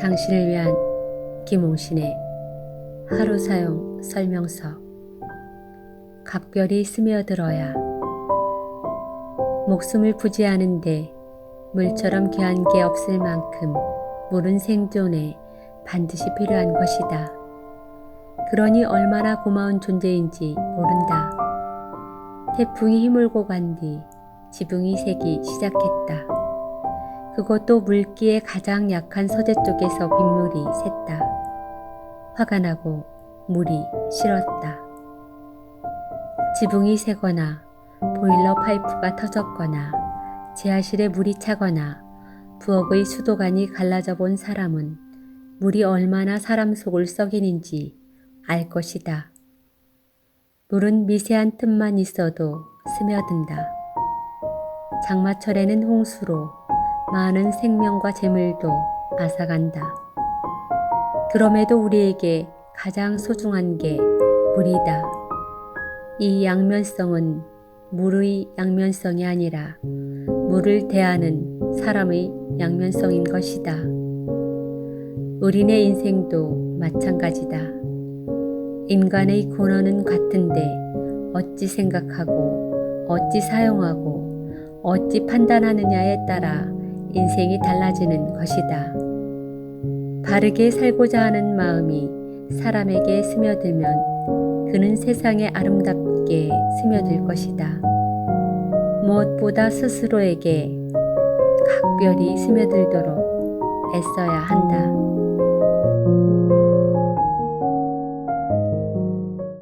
당신을 위한 김홍신의 하루 사용 설명서 각별히 스며들어야 목숨을 부지하는데 물처럼 귀한 게 없을 만큼 물은 생존에 반드시 필요한 것이다. 그러니 얼마나 고마운 존재인지 모른다. 태풍이 힘을고 간 뒤 지붕이 새기 시작했다. 그것도 물기에 가장 약한 서재 쪽에서 빗물이 샜다. 화가 나고 물이 싫었다. 지붕이 새거나 보일러 파이프가 터졌거나 지하실에 물이 차거나 부엌의 수도관이 갈라져 본 사람은 물이 얼마나 사람 속을 썩이는지 알 것이다. 물은 미세한 틈만 있어도 스며든다. 장마철에는 홍수로 많은 생명과 재물도 앗아간다. 그럼에도 우리에게 가장 소중한 게 물이다. 이 양면성은 물의 양면성이 아니라 물을 대하는 사람의 양면성인 것이다. 우리네 인생도 마찬가지다. 인간의 근원은 같은데 어찌 생각하고 어찌 사용하고 어찌 판단하느냐에 따라 인생이 달라지는 것이다. 바르게 살고자 하는 마음이 사람에게 스며들면 그는 세상에 아름답게 스며들 것이다. 무엇보다 스스로에게 각별히 스며들도록 애써야 한다.